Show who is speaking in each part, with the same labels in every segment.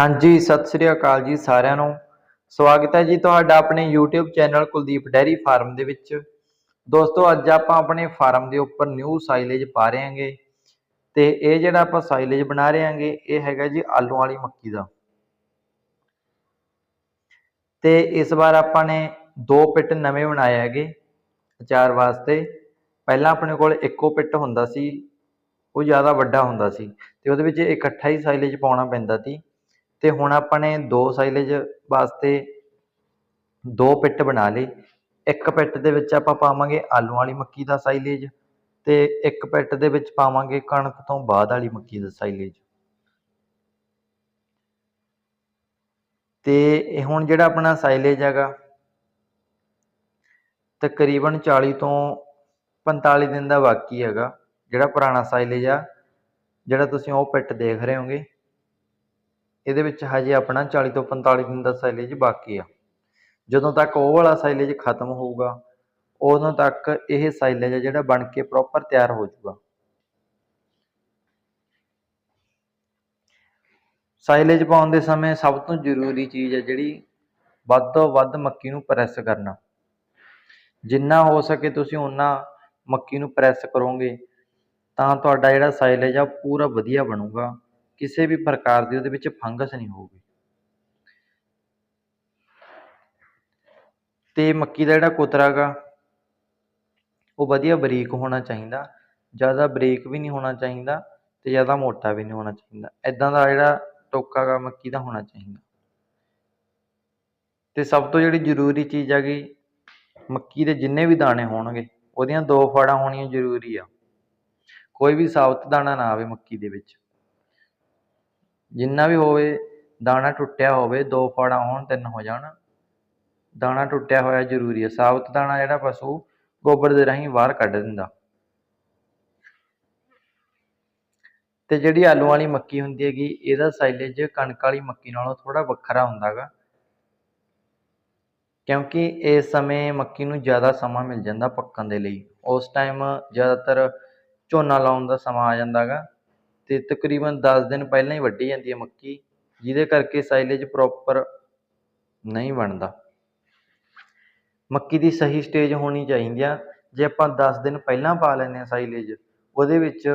Speaker 1: ਹਾਂਜੀ, ਸਤਿ ਸ੍ਰੀ ਅਕਾਲ ਜੀ ਸਾਰਿਆਂ ਨੂੰ। ਸਵਾਗਤ ਹੈ ਜੀ ਤੁਹਾਡਾ ਆਪਣੇ YouTube channel Kuldeep dairy farm ਦੇ ਵਿੱਚ। ਦੋਸਤੋ, ਅੱਜ ਆਪਾਂ ਆਪਣੇ ਫਾਰਮ ਦੇ ਉੱਪਰ ਨਿਊ ਸਾਈਲੇਜ ਪਾ ਰਹੇ ਹਾਂਗੇ। ਤੇ ਇਹ ਜਿਹੜਾ ਆਪਾਂ ਸਾਈਲੇਜ ਬਣਾ ਰਹੇ ਹਾਂਗੇ, ਇਹ ਹੈਗਾ ਜੀ ਆਲੂ ਵਾਲੀ ਮੱਕੀ ਦਾ। ਤੇ ਇਸ ਵਾਰ ਆਪਾਂ ਨੇ ਦੋ ਪਿੱਟ ਨਵੇਂ ਬਣਾਏ ਹੈਗੇ ਅਚਾਰ ਵਾਸਤੇ। ਪਹਿਲਾਂ ਆਪਣੇ ਕੋਲ ਇੱਕੋ ਪਿੱਟ ਹੁੰਦਾ ਸੀ, ਉਹ ਜ਼ਿਆਦਾ ਵੱਡਾ ਹੁੰਦਾ ਸੀ। ਤੇ ਉਹਦੇ ਵਿੱਚ ਇਕੱਠਾ ਹੀ ਸਾਈਲੇਜ ਪਾਉਣਾ ਪੈਂਦਾ ਸੀ। ਤੇ ਹੁਣ ਆਪਾਂ ਨੇ ਦੋ ਸਾਈਲੇਜ ਵਾਸਤੇ ਦੋ ਪਿੱਟ ਬਣਾ ਲਈ ਇੱਕ ਪਿੱਟ ਦੇ ਵਿੱਚ ਆਪਾਂ ਪਾਵਾਂਗੇ ਆਲੂ ਵਾਲੀ ਮੱਕੀ ਦਾ ਸਾਈਲੇਜ ਤੇ ਇੱਕ ਪਿੱਟ ਦੇ ਵਿੱਚ ਪਾਵਾਂਗੇ ਕਣਕ ਤੋਂ ਬਾਅਦ ਵਾਲੀ ਮੱਕੀ ਦਾ ਸਾਈਲੇਜ ਤੇ ਇਹ ਹੁਣ ਜਿਹੜਾ ਆਪਣਾ ਸਾਈਲੇਜ ਹੈਗਾ, ਤਕਰੀਬਨ 40 ਤੋਂ 45 ਦਿਨ ਦਾ ਬਾਕੀ ਹੈਗਾ, ਜਿਹੜਾ ਪੁਰਾਣਾ ਸਾਈਲੇਜ ਆ, ਜਿਹੜਾ ਤੁਸੀਂ ਉਹ ਪਿੱਟ ਦੇਖ ਰਹੇ ਹੋਗੇ। ਇਹਦੇ ਵਿੱਚ ਹਜੇ ਆਪਣਾ 40 ਤੋਂ 45 ਦਿਨ ਦਾ ਸਾਈਲੇਜ ਬਾਕੀ ਆ। ਜਦੋਂ ਤੱਕ ਉਹ ਵਾਲਾ ਸਾਈਲੇਜ ਖਤਮ ਹੋਊਗਾ, ਉਦੋਂ ਤੱਕ ਇਹ ਸਾਈਲੇਜ ਜਿਹੜਾ ਬਣ ਕੇ ਪ੍ਰੋਪਰ ਤਿਆਰ ਹੋ ਜਾਊਗਾ। ਸਾਈਲੇਜ ਪਾਉਣ ਦੇ ਸਮੇਂ ਸਭ ਤੋਂ ਜ਼ਰੂਰੀ ਚੀਜ਼ ਹੈ ਜਿਹੜੀ ਵੱਧ ਤੋਂ ਵੱਧ ਮੱਕੀ ਨੂੰ ਪ੍ਰੈਸ ਕਰਨਾ। ਜਿੰਨਾ ਹੋ ਸਕੇ ਤੁਸੀਂ ਓਨਾ ਮੱਕੀ ਨੂੰ ਪ੍ਰੈਸ ਕਰੋਗੇ, ਤਾਂ ਤੁਹਾਡਾ ਜਿਹੜਾ ਸਾਈਲੇਜ ਆ ਪੂਰਾ ਵਧੀਆ ਬਣੂਗਾ। ਕਿਸੇ ਵੀ ਪ੍ਰਕਾਰ ਦੀ ਉਹਦੇ ਵਿੱਚ ਫੰਗਸ ਨਹੀਂ ਹੋਊਗੀ। ਤੇ ਮੱਕੀ ਦਾ ਜਿਹੜਾ ਕੁਤਰਾ ਗਾ, ਉਹ ਵਧੀਆ ਬਰੀਕ ਹੋਣਾ ਚਾਹੀਦਾ, ਜ਼ਿਆਦਾ ਬਰੀਕ ਵੀ ਨਹੀਂ ਹੋਣਾ ਚਾਹੀਦਾ ਤੇ ਜ਼ਿਆਦਾ ਮੋਟਾ ਵੀ ਨਹੀਂ ਹੋਣਾ ਚਾਹੀਦਾ। ਐਦਾਂ ਦਾ ਜਿਹੜਾ ਟੋਕਾ ਗਾ, ਮੱਕੀ ਦਾ ਹੋਣਾ ਚਾਹੀਦਾ। ਤੇ ਸਭ ਤੋਂ ਜਿਹੜੀ ਜ਼ਰੂਰੀ ਚੀਜ਼ ਹੈਗੀ, ਮੱਕੀ ਦੇ ਜਿੰਨੇ ਵੀ ਦਾਣੇ ਹੋਣਗੇ, ਉਹਦੀਆਂ ਦੋ ਫੜਾਂ ਹੋਣੀਆਂ ਜ਼ਰੂਰੀ ਆ। ਕੋਈ ਵੀ ਸਾਬਤ ਦਾਣਾ ਨਾ ਆਵੇ ਮੱਕੀ ਦੇ ਵਿੱਚ। ਜਿੰਨਾ ਵੀ ਹੋਵੇ, ਦਾਣਾ ਟੁੱਟਿਆ ਹੋਵੇ, ਦੋ ਫਾੜਾਂ ਹੋਣ, ਤਿੰਨ ਹੋ ਜਾਣ, ਦਾਣਾ ਟੁੱਟਿਆ ਹੋਇਆ ਜ਼ਰੂਰੀ ਹੈ। ਸਾਬਤ ਦਾਣਾ ਜਿਹੜਾ ਪਸ਼ੂ ਗੋਬਰ ਦੇ ਰਾਹੀਂ ਬਾਹਰ ਕੱਢ ਦਿੰਦਾ। ਤੇ ਜਿਹੜੀ ਆਲੂ ਵਾਲੀ ਮੱਕੀ ਹੁੰਦੀ ਹੈਗੀ, ਇਹਦਾ ਸਾਈਲੇਜ ਕਣਕ ਵਾਲੀ ਮੱਕੀ ਨਾਲੋਂ ਥੋੜਾ ਵੱਖਰਾ ਹੁੰਦਾਗਾ। ਕਿਉਂਕਿ ਇਸ ਸਮੇਂ ਮੱਕੀ ਨੂੰ ਜ਼ਿਆਦਾ ਸਮਾਂ ਮਿਲ ਜਾਂਦਾ ਪੱਕਣ ਦੇ ਲਈ। ਉਸ ਟਾਈਮ ਜ਼ਿਆਦਾਤਰ ਝੋਨਾ ਲਾਉਣ ਦਾ ਸਮਾਂ ਆ ਜਾਂਦਾਗਾ। ਤੇ ਤਕਰੀਬਨ 10 ਦਿਨ ਪਹਿਲਾਂ ਹੀ ਵੱਢੀ ਜਾਂਦੀ ਹੈ ਮੱਕੀ, ਜਿਹਦੇ ਕਰਕੇ ਸਾਈਲੇਜ ਪ੍ਰੋਪਰ ਨਹੀਂ ਬਣਦਾ। ਮੱਕੀ ਦੀ ਸਹੀ ਸਟੇਜ ਹੋਣੀ ਚਾਹੀਦੀ ਆ। ਜੇ ਆਪਾਂ 10 ਦਿਨ ਪਹਿਲਾਂ ਪਾ ਲੈਂਦੇ ਆ ਸਾਈਲੇਜ ਉਹਦੇ ਵਿੱਚ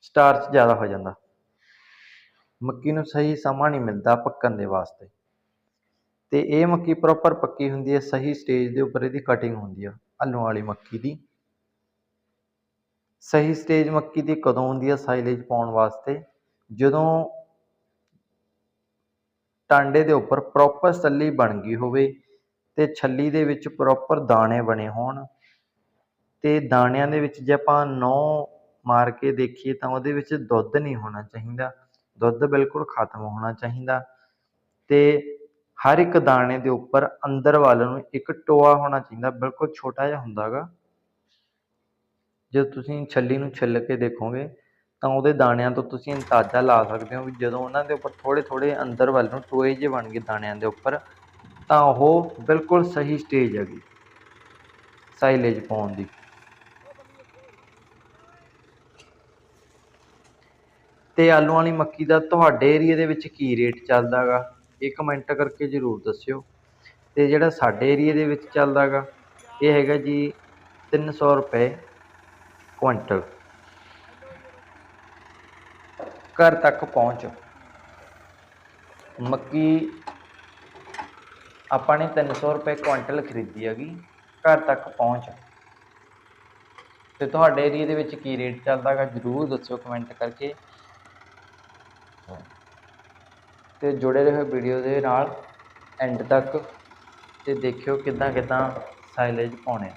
Speaker 1: ਸਟਾਰਚ ਜ਼ਿਆਦਾ ਹੋ ਜਾਂਦਾ। ਮੱਕੀ ਨੂੰ ਸਹੀ ਸਮਾਂ ਨਹੀਂ ਮਿਲਦਾ ਪੱਕਣ ਦੇ ਵਾਸਤੇ। ਤੇ ਇਹ ਮੱਕੀ ਪ੍ਰੋਪਰ ਪੱਕੀ ਹੁੰਦੀ ਹੈ, ਸਹੀ ਸਟੇਜ ਦੇ ਉੱਪਰ ਇਹਦੀ ਕਟਿੰਗ ਹੁੰਦੀ ਆ ਆਲੂ ਵਾਲੀ ਮੱਕੀ ਦੀ। ਸਹੀ ਸਟੇਜ ਮੱਕੀ ਦੀ ਕਦੋਂ ਹੁੰਦੀ ਹੈ ਸਾਈਲੇਜ ਪਾਉਣ ਵਾਸਤੇ? ਜਦੋਂ ਟਾਂਡੇ ਦੇ ਉੱਪਰ ਪ੍ਰੋਪਰ ਸੱਲੀ ਬਣ ਗਈ ਹੋਵੇ ਤੇ ਛੱਲੀ ਦੇ ਵਿੱਚ ਪ੍ਰੋਪਰ ਦਾਣੇ ਬਣੇ ਹੋਣ ਤੇ ਦਾਣਿਆਂ ਦੇ ਵਿੱਚ ਜੇ ਆਪਾਂ ਨੌ ਮਾਰ ਕੇ ਦੇਖੀਏ ਤਾਂ ਉਹਦੇ ਵਿੱਚ ਦੁੱਧ ਨਹੀਂ ਹੋਣਾ ਚਾਹੀਦਾ। ਦੁੱਧ ਬਿਲਕੁਲ ਖਤਮ ਹੋਣਾ ਚਾਹੀਦਾ ਤੇ ਹਰ ਇੱਕ ਦਾਣੇ ਦੇ ਉੱਪਰ ਅੰਦਰ ਵੱਲ ਨੂੰ ਇੱਕ ਟੋਆ ਹੋਣਾ ਚਾਹੀਦਾ। ਬਿਲਕੁਲ ਛੋਟਾ ਜਿਹਾ ਹੁੰਦਾਗਾ। ਜਦੋਂ ਤੁਸੀਂ ਛੱਲੀ ਨੂੰ ਛਿੱਲ ਕੇ ਦੇਖੋਗੇ, ਤਾਂ ਉਹਦੇ ਦਾਣਿਆਂ ਤੋਂ ਤੁਸੀਂ ਅੰਦਾਜ਼ਾ ਲਾ ਸਕਦੇ ਹੋ ਵੀ ਜਦੋਂ ਉਹਨਾਂ ਦੇ ਉੱਪਰ ਥੋੜ੍ਹੇ ਥੋੜ੍ਹੇ ਅੰਦਰ ਵੱਲ ਨੂੰ ਟੋਏ ਜਿਹੇ ਬਣ ਗਏ ਦਾਣਿਆਂ ਦੇ ਉੱਪਰ, ਤਾਂ ਉਹ ਬਿਲਕੁਲ ਸਹੀ ਸਟੇਜ ਹੈਗੀ ਸਾਈਲੇਜ ਪਾਉਣ ਦੀ। ਤੇ ਆਲੂ ਵਾਲੀ ਮੱਕੀ ਦਾ ਤੁਹਾਡੇ ਏਰੀਆ ਦੇ ਵਿੱਚ ਕੀ ਰੇਟ ਚੱਲਦਾਗਾ ਇਹ ਕਮੈਂਟ ਕਰਕੇ ਜ਼ਰੂਰ ਦੱਸਿਓ। ਤੇ ਜਿਹੜਾ ਸਾਡੇ ਏਰੀਆ ਦੇ ਵਿੱਚ ਚੱਲਦਾਗਾ ਇਹ ਹੈਗਾ ਜੀ 300 ਰੁਪਏ। ਕੁਇੰਟਲ ਘਰ ਤੱਕ ਪਹੁੰਚ। ਮੱਕੀ, ਆਪਾਂ ਨੇ 300 ਰੁਪਏ ਕੁਇੰਟਲ ਖਰੀਦੀ ਹੈਗੀ, ਘਰ ਤੱਕ ਪਹੁੰਚ। ਤੇ ਤੁਹਾਡੇ ਏਰੀਆ ਦੇ ਵਿੱਚ ਕੀ ਰੇਟ ਚੱਲਦਾ ਚੱਲਦਾਗਾ ਜਰੂਰ ਦੱਸਿਓ ਕਮੈਂਟ ਕਰਕੇ। ਤੇ ਜੁੜੇ ਰਹੋ ਵੀਡੀਓ ਦੇ ਨਾਲ ਐਂਡ ਤੱਕ। ਤੇ ਦੇਖਿਓ ਕਿੱਦਾਂ ਕਿੱਦਾਂ ਸਾਈਲੇਜ ਪਾਉਣੇ